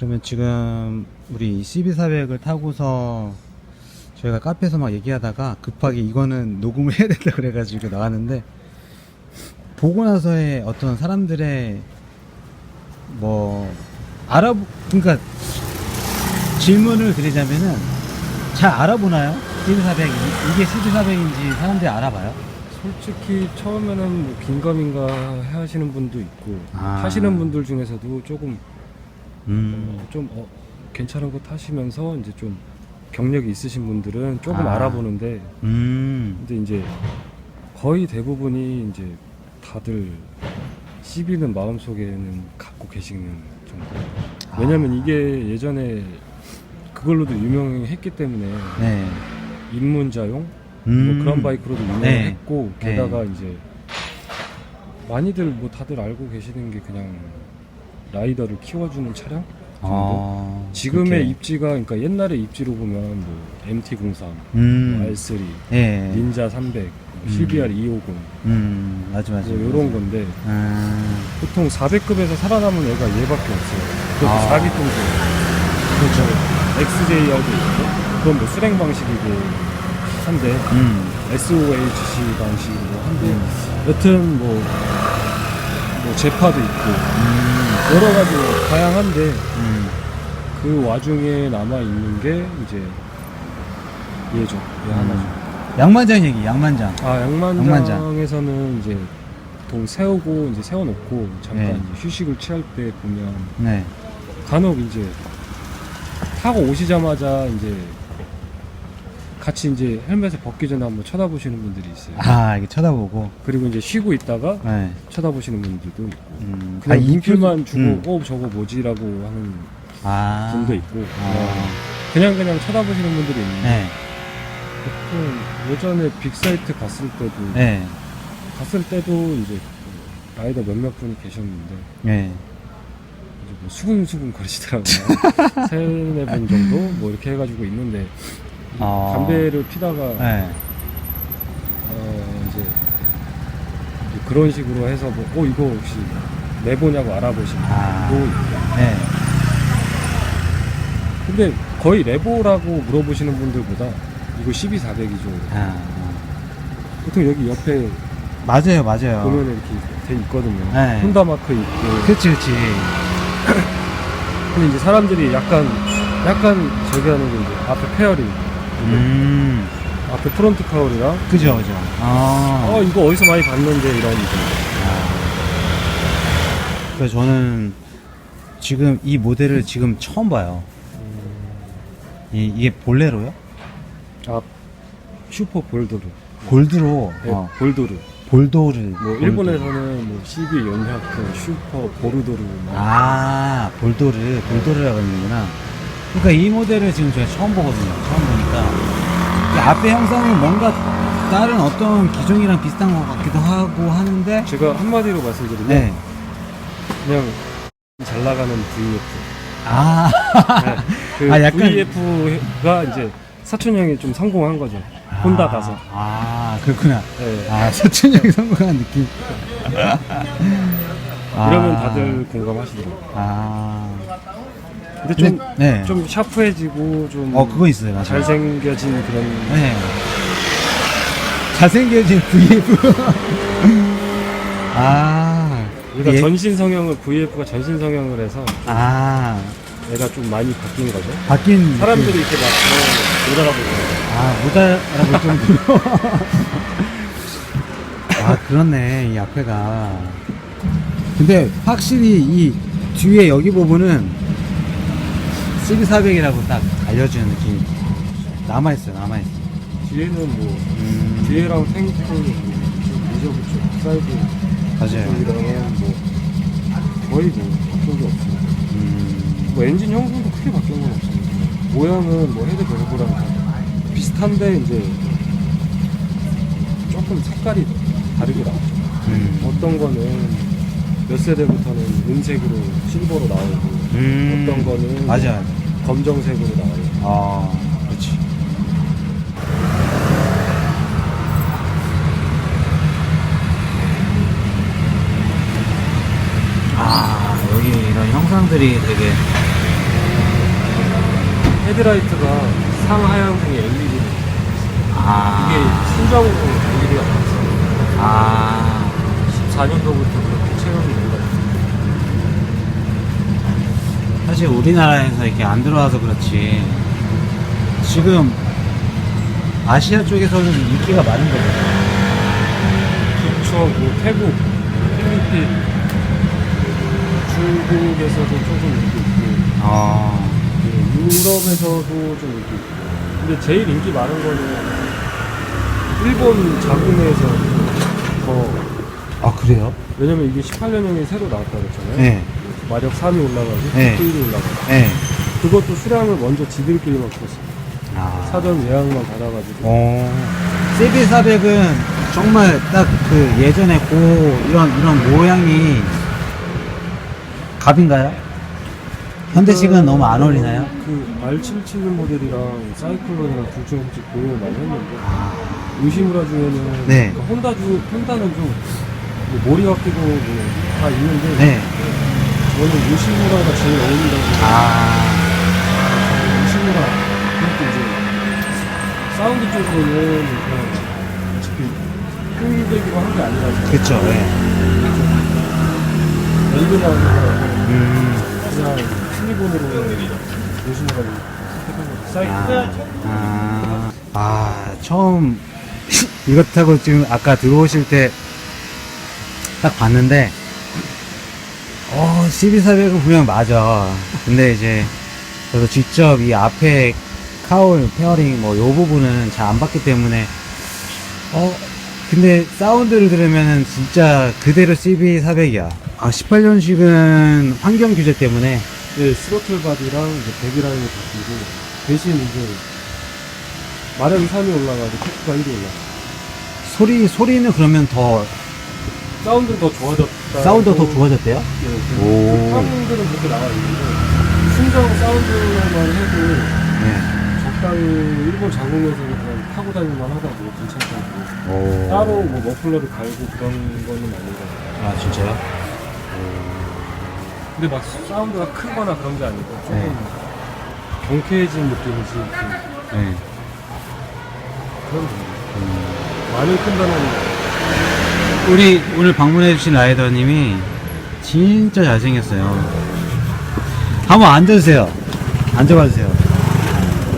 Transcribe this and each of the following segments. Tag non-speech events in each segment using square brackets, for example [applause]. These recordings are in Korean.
그러면 지금 우리 CB400을 타고서 저희가 카페에서 막 얘기하다가 급하게 이거는 녹음을 해야 된다 그래가지고 나왔는데 보고 나서의 어떤 사람들의 뭐 알아보 그러니까 질문을 드리자면은 잘 알아보나요? CB400 이게 CB400인지 사람들이 알아봐요? 솔직히 처음에는 뭐 긴가민가 하시는 분도 있고 아. 타시는 분들 중에서도 조금 음. 어, 좀 어, 괜찮은 거 타시면서 이제 좀 경력이 있으신 분들은 조금 아. 알아보는데 음. 근데 이제 거의 대부분이 이제 다들 CB는 마음속에는 갖고 계시는 정도. 왜냐면 이게 예전에 그걸로도 유명했기 때문에 네. 입문자용 음. 뭐 그런 바이크로도 유명했고 네. 게다가 이제 많이들 뭐 다들 알고 계시는 게 그냥 라이더를 키워주는 차량 어, 지금의 그렇게. 입지가 그러니까 옛날의 입지로 보면 뭐 MT03, 음. 뭐 R3, 예. 닌자 300, 뭐 음. CBR 250 음, 맞아, 맞아. 뭐 이런 건데 아, 보통 400급에서 살아남은 애가 얘밖에 없어요. 그것도 아. 사기 통수. 그렇죠. XJR도 있고 그건 뭐 수랭 방식이고 한데 음. SOHC 방식으로 한데 음. 여튼 뭐, 뭐 제파도 있고 음. 여러 가지 다양한데 음. 그 와중에 남아 있는 게 이제 얘죠. 얘 하나죠. 양만장 얘기, 양만장. 아 양만장. 양만장에서는 이제 동 세우고 이제 세워놓고 잠깐 네. 이제 휴식을 취할 때 보면 네. 간혹 이제 타고 오시자마자 이제 같이 이제 헬멧을 벗기 전에 한번 쳐다보시는 분들이 있어요. 아, 이게 쳐다보고. 그리고 이제 쉬고 있다가 네. 쳐다보시는 분들도 있고 음. 그냥 이 눈길만 표정- 주고 음. 어 저거 뭐지라고 하는 아. 분도 있고 아. 그냥 그냥 쳐다보시는 분들이 있는데 네. 보통 예전에 빅사이트 갔을 때도 네. 갔을 때도 이제 그 라이더 몇몇 분이 계셨는데 네. 이제 뭐 수근수근 거리시더라고요 [laughs] 세네 분 정도 뭐 이렇게 해가지고 있는데 아. 담배를 피다가 네. 어 이제, 이제 그런 식으로 해서 뭐, 어 이거 혹시 내보냐고 알아보시는 아. 있고 네. 근데 거의 레보라고 물어보시는 분들보다 이거 12400이죠. 아. 보통 여기 옆에 맞아요, 맞아요. 보면 이렇게 돼 있거든요. 네. 혼다 마크 있고. 그치, 그치. 근데 이제 사람들이 약간 약간 저기 하는 게 이제 앞에 페어링, 음. 앞에 프론트 카울이랑 그죠, 그죠. 아. 어 이거 어디서 많이 봤는데 이런 거. 그래서 저는 지금 이 모델을 지금 처음 봐요. 이, 이게 볼레로요? 아 슈퍼 볼도르. 골드로. 네, 어, 볼도르. 볼도르. 뭐 볼도르. 일본에서는 뭐 CB 연하크, 슈퍼 보르도르 뭐 아, 볼도르, 볼도르라고 하는구나. 그러니까 이 모델을 지금 제가 처음 보거든요. 처음 보니까. 이 앞에 형상은 뭔가 다른 어떤 기종이랑 비슷한 것 같기도 하고 하는데, 제가 한마디로 말씀드리면 네. 그냥 잘 나가는 VF. 아, 네, 그 [laughs] 아, 약간- VF가 이제 사촌 형이 좀 성공한 거죠. 혼다 가서. 아, 그렇구나. 네. 아, 서춘영이 성공한 느낌. [laughs] 이러면 아. 다들 공감하시더라고요. 아. 근데 좀, 근데, 네. 좀 샤프해지고 좀 어, 그거 있어요. 맞아요. 잘생겨진 그런 네. 잘생겨진 VF. [laughs] 아. 그러니까 예. 전신 성형을 VF가 전신 성형을 해서 아. 애가 좀 많이 바뀐 거죠. 바뀐. 사람들이 느낌. 이렇게 막못 알아보고 아, 못 알아볼 정도로. [laughs] 아, 그렇네. 이 앞에가. 근데 확실히 이 뒤에 여기 부분은 CB400이라고 딱 알려주는 느낌이 남아있어요, 남아있어. 뒤에는 뭐 음, 뒤에랑 탱크 리저브 쪽 사이드 맞아요. 쪽이랑은 뭐 거의 뭐 바뀐 게 없어요. 음, 뭐 엔진 형성도 크게 바뀐 건 없어요. 모양은 뭐 헤드 밸브랑 다 비슷한데 이제 조금 색깔이 다르게 나오죠. 음, 어떤 거는 몇 세대부터는 은색으로 실버로 나오고 음. 어떤 거는 맞아요. 검정색으로 나오고 아, 그렇지. 아, 여기 이런 형상들이 되게 헤드라이트가 상하향등이 LED. 아. 이게 순정으로 LED가 나왔어요. 아. 14년도부터 그렇게 채용이 된 거예요. 사실 우리나라에서 이렇게 안 들어와서 그렇지. 지금 아시아 쪽에서는 인기가 많은 거죠. 그쵸, 뭐 태국, 필리핀, 중국에서도 조금 인기 있고, 어. 네, 유럽에서도 좀 인기 있고. 근데 제일 인기 많은 거는 일본 자국내에서 더 아, 그래요? 왜냐면 이게 18년형이 새로 나왔다 그랬잖아요. 네. 마력 3이 올라가고 네. 1이 올라가고 네. 그것도 수량을 먼저 지들끼리만 줬어요. 아. 사전 예약만 받아가지고 어. CB400은 정말 딱 그 예전에 고 이런 이런 모양이 갑인가요? 현대식은 너무 안 어울리나요? 그 R771 모델이랑 사이클론이랑 둘 중에 혹시 고민을 많이 했는데 아. 의시무라 중에는 네. 그러니까 혼다 중 혼다는 좀뭐 머리가 끼고 뭐다 있는데 네. 저는 의시무라가 제일 어울린다고 아. 의시무라 그것도 이제 사운드 쪽으로는 그냥 어차피 끌대기로 한 게 아니라서 그쵸. 네. 멜로디하고 음. 그냥 슬리본으로 의시무라를 선택한 사이클 아. 아. 아, 처음 [laughs] 이것 타고 지금 아까 들어오실 때 딱 봤는데 어, CB400은 분명 맞아. 근데 이제 저도 직접 이 앞에 카울, 페어링 뭐 요 부분은 잘 안 봤기 때문에 어, 근데 사운드를 들으면은 진짜 그대로 CB400이야. 아, 18년식은 환경 규제 때문에 네, 스로틀 바디랑 이제 배기라인이 바뀌고 대신 이제 마력이 3이 올라가고 테크가 1이 올라가. 소리 소리는 그러면 더 사운드는 더 좋아졌다. 사운드가 더 좋아졌대요? 네, 오. 사운드는 그렇게 나와 있는데 순정 사운드만 해도 네. 적당히 일본 장국에서는 그냥 타고 다닐만 하다고 괜찮다고. 오. 따로 뭐 머플러를 갈고 그런 거는 같아요. 아 진짜요? 근데 막 사운드가 크거나 그런 게 아니고 조금 네. 경쾌해진 느낌이지 그- 네. 그런 느낌. 많이 큰다는 우리 오늘 방문해주신 라이더님이 진짜 잘생겼어요. 한번 앉아주세요. 앉아봐주세요.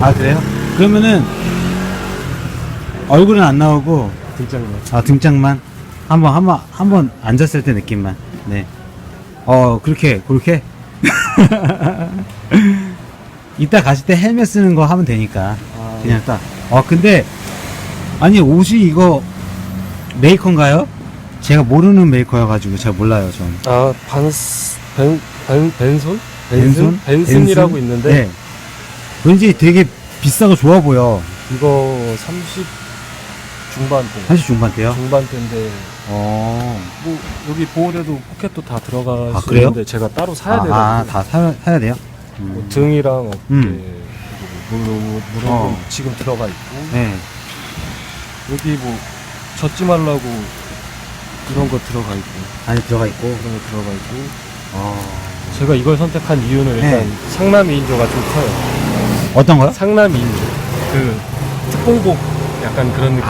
아 그래요? 그러면은 얼굴은 안 나오고 등장만. 아 등짝만 한번 한번 한번 앉았을 때 느낌만. 네. 어 그렇게 그렇게. [laughs] 이따 가실 때 헬멧 쓰는 거 하면 되니까 아, 그냥 딱. 어 근데 아니 옷이 이거 메이커인가요? 제가 모르는 메이커여가지고 잘 몰라요 전. 아 반스 벤, 벤 벤손? 벤손? 벤슨이라고 벤슨? 있는데 네. 왠지 되게 비싸고 좋아 보여. 이거 30 중반대. 사실 중반대요. 중반대인데 어. 뭐 여기 보호대도 포켓도 다 들어가 아, 그래요? 있는데 제가 따로 사야 아, 돼요. 아, 다 사야, 사야 돼요? 음. 뭐 등이랑 어깨 음. 그리고 무릎 무릎은 어. 지금 들어가 있고 네. 여기 뭐 젖지 말라고 이런 거 들어가 있고 안에 들어가 있고. 그런 거 들어가 있고 어. 제가 이걸 선택한 이유는 일단 네. 상남 인조가 좀 커요. 어떤 거요? 상남 인조 그 특공복 약간 그런 느낌.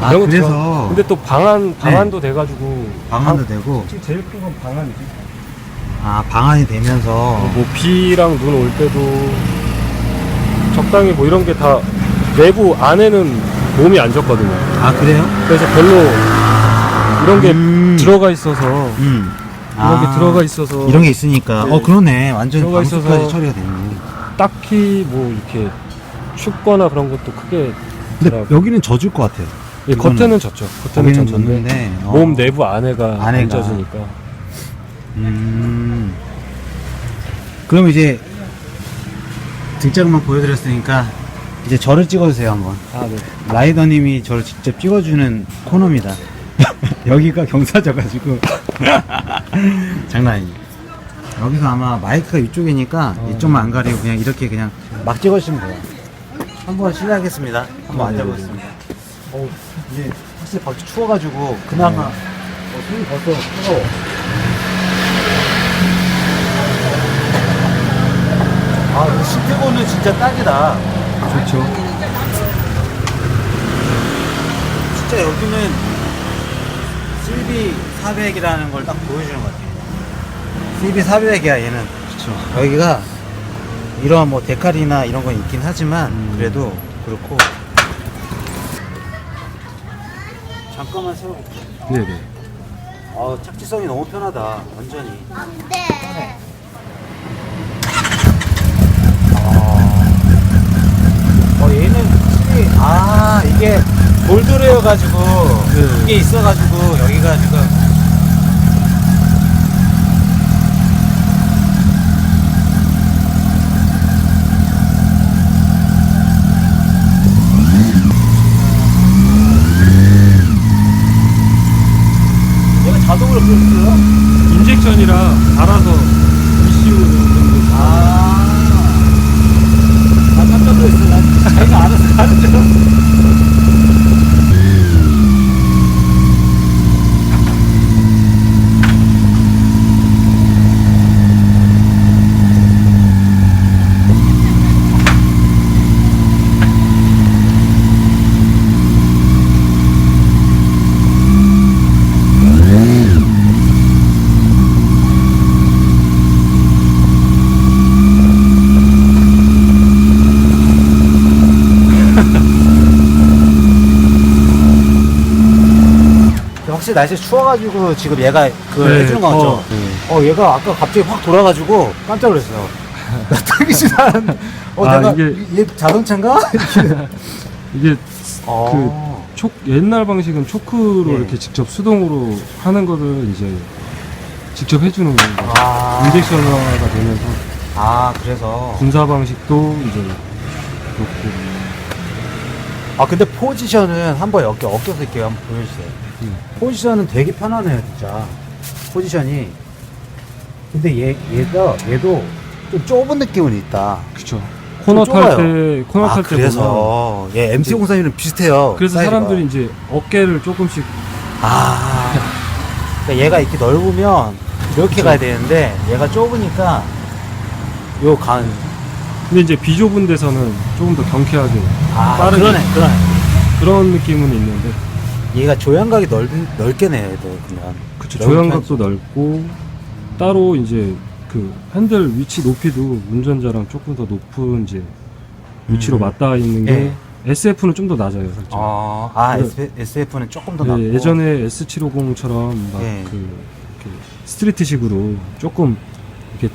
아, 이런 거 그래서 들어- 근데 또 방안 방안도 돼가지고 방안도 되고, 지금 제일 큰 건 방안이지. 아, 방안이 되면서, 뭐 비랑 눈 올 때도 적당히 뭐 이런 게 다 내부 안에는 몸이 안 졌거든요. 아, 그래요? 그래서 별로 이런 게 음. 들어가 있어서 음. 이런 게 들어가 있어서 이런 게 있으니까. 네. 어, 그러네. 완전 들어가 방수까지 있어서 처리가 됐네. 딱히 뭐 이렇게 춥거나 그런 것도 크게 근데 더라고요. 여기는 젖을 것 같아요. 예, 이거는 겉에는 졌죠. 겉에는 거기는 젖는데, 어. 몸 내부 안에가 안 안에가. 젖으니까 음. 그럼 이제 등짝만 보여드렸으니까 이제 저를 찍어주세요 한번. 아 네. 라이더님이 저를 직접 찍어주는 코너입니다. [laughs] 여기가 경사져가지고 [laughs] 장난 아니에요. 여기서 아마 마이크가 이쪽이니까 어, 이쪽만 안 가리고 그냥 이렇게 그냥 막 찍어주시면 돼요. 한번 실례하겠습니다. 한번 아, 네, 앉아보겠습니다. 어, 이제 확실히 밖에 추워가지고 그나마 어, 손이 벌써 뜨거워. 아, 이 시트고는 진짜 딱이다. 좋죠. 진짜 여기는 CB 400이라는 걸 딱 보여주는 것 같아요. CB 400이야, 얘는. 그렇죠. 여기가 이런 뭐 데칼이나 이런 건 있긴 하지만 음. 그래도 그렇고 잠깐만 세워볼게 네네. 아 착지성이 너무 편하다 완전히 안돼. 어 얘는 확실히 아 이게 볼드레어 가지고 네. 이게 있어가지고 여기가 지금 얘가 자동으로 끄어요 인젝션이라 알아서 ECU 정도. 아, 나 깜짝 놀랐어. 난 자기가 알아서 하는 줄 알았어. 확실히 날씨 추워가지고 지금 얘가 그걸 네, 해주는 거 같죠? 더, 어, 얘가 아까 갑자기 확 돌아가지고 깜짝 놀랐어요. [laughs] 나 타기지도 않았는데. 어, 아, 내가 이게- 얘 자동차인가? [laughs] 이게 어. 촉 옛날 방식은 초크로 예. 이렇게 직접 수동으로 하는 거를 이제 직접 해주는 거죠. 아. 인젝션화가 되면서 아, 그래서. 분사 방식도 이제 그렇고 아, 근데 포지션은 한번 여기 엉켜서 이렇게 한번 보여주세요. 음. 포지션은 되게 편하네요, 진짜. 포지션이. 근데 얘, 얘가, 얘도 좀 좁은 느낌은 있다. 그쵸. 코너. 탈때 코너 아, 탈때 보면 그래서. 얘 MC04는 비슷해요. 그래서 사이즈가. 사람들이 이제 어깨를 조금씩 아. 그러니까 얘가 이렇게 넓으면 이렇게. 가야 되는데 얘가 좁으니까 요 간. 근데 이제 비좁은 데서는 조금 더 경쾌하게 아, 빠르게 그러네, 그러네. 그런 느낌은 있는데 얘가 조향각이 넓, 넓게 내, 얘도 그냥. 그쵸 넓은 조향각도 넓고 따로 이제 그 핸들 위치 높이도 운전자랑 조금 더 높은 이제 위치로 음. 맞닿아 있는 게 예. SF는 좀 더 낮아요 살짝 아, 아 그래. SF는 조금 더 예, 낮고. 예전에 S750처럼 막그 예. 이렇게 스트리트식으로 조금 이렇게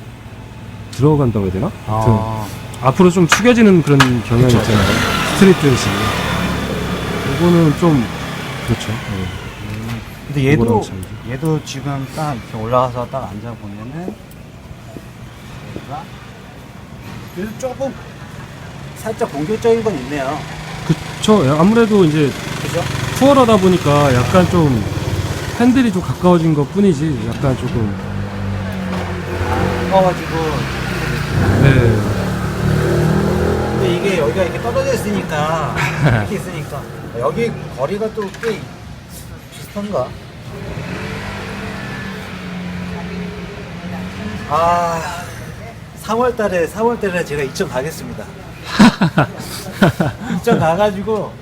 들어간다고 해야 되나? 하여튼 아, 앞으로 좀 축여지는 그런 경향이 그쵸. 있잖아요. 스트리트식. 이거는 좀 그렇죠. 예. 근데 얘도, 그거랑 차이죠. 얘도 지금 딱 이렇게 올라가서 딱 앉아 보면은, 얘가 그래도 조금 살짝 공격적인 건 있네요. 그쵸. 예, 아무래도 이제 그죠? 투어러다 보니까 약간 좀 핸들이 좀 가까워진 것 뿐이지. 약간 조금 가까워지고, 네. 근데 이게 여기가 이렇게 떨어져 있으니까 [laughs] 이렇게 있으니까 여기 거리가 또 꽤 비슷한가? 아 3월달에 3월달에 제가 이천 가겠습니다. [laughs] 이천 가가지고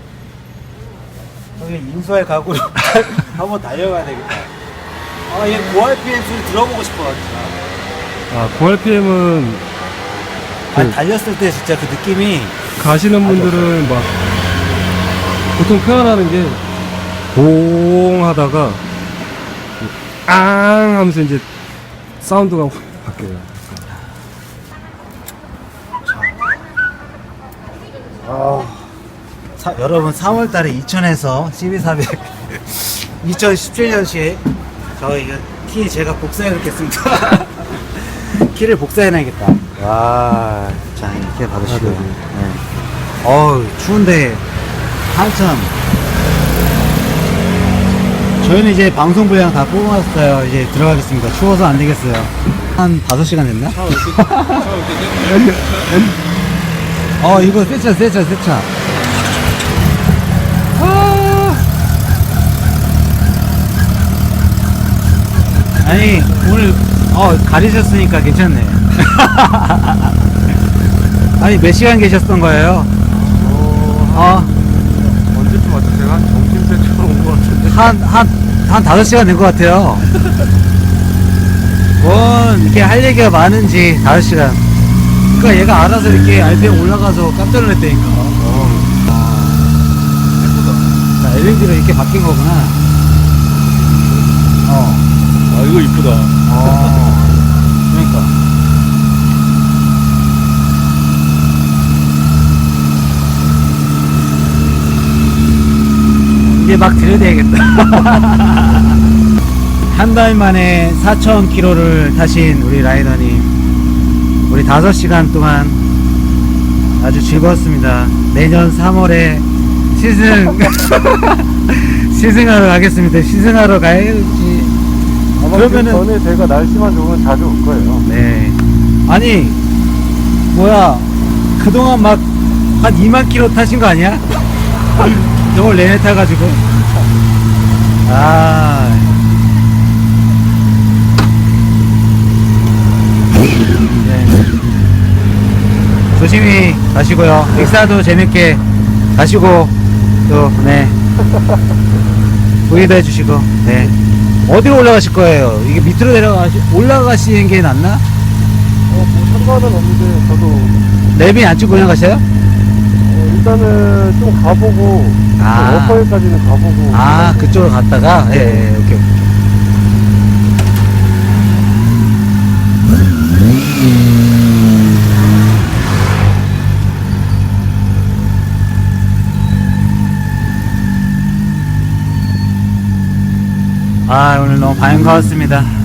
여기 인수할 각오로 [laughs] 한번 달려가야 되겠다. 아얘 고RPM 소리 들어보고 싶어 진짜. 아, 고RPM은 아니, 그- 달렸을 때 진짜 그 느낌이 가시는 분들은 막 보통 표현하는 게 봉 하다가 앙 하면서 이제 사운드가 확 바뀌어요. 사- 여러분 3월달에 이천에서 CB400 2017년식 저 이거 키 제가 복사해 놓겠습니다 [laughs] 키를 복사해 놔야겠다 와 자 이렇게 받으시고요 아, 네, 네. 어우 추운데 한참 저희는 이제 방송 분량 다 뽑아놨어요. 이제 들어가겠습니다. 추워서 안 되겠어요. 한 5시간 됐나? 어 이거 세차 세차 세차. 아니 오늘 어, 가리셨으니까 괜찮네. [laughs] 아니, 몇 시간 계셨던 거예요? 어, 언제쯤 왔죠? 제가 한 점심때처럼 온 것 같은데. 한, 한, 한 다섯 시간 된 것 같아요. 뭔, 이렇게 할 얘기가 많은지, 다섯 시간. 그니까 얘가 알아서 이렇게 RPM 올라가서 깜짝 놀랐다니까. 어. 자, LED로 이렇게 바뀐 거구나. 어. 아, 이거 이쁘다. 어. 그러니까. 이제 막 들여대야겠다. [laughs] 한 달 만에 4,000km를 타신 우리 라이더님. 우리 5시간 동안 아주 즐거웠습니다. 내년 3월에 시승, [laughs] 시승하러 가겠습니다. 시승하러 가야지. 아마 그러면은- 그 전에 제가 날씨만 좋으면 자주 올 거예요. 네. 아니, 뭐야, 그동안 막, 한 2만 킬로 타신 거 아니야? [laughs] 저걸 내내 타가지고. 아. 네. 조심히 가시고요. 익사도 재밌게 가시고, 또, 네. 부위도 해주시고, 네. 어디로 올라가실 거예요? 이게 밑으로 내려가시, 올라가시는 게 낫나? 어, 뭐 상관은 없는데 저도 랩이 안 찍고 그냥 가세요? 어, 일단은 좀 가보고 아. 워커힐까지는 가보고 아, 그쪽으로 갔다가? 예, 예, 오케이. 오케이. 아, 오늘 너무 반가웠습니다.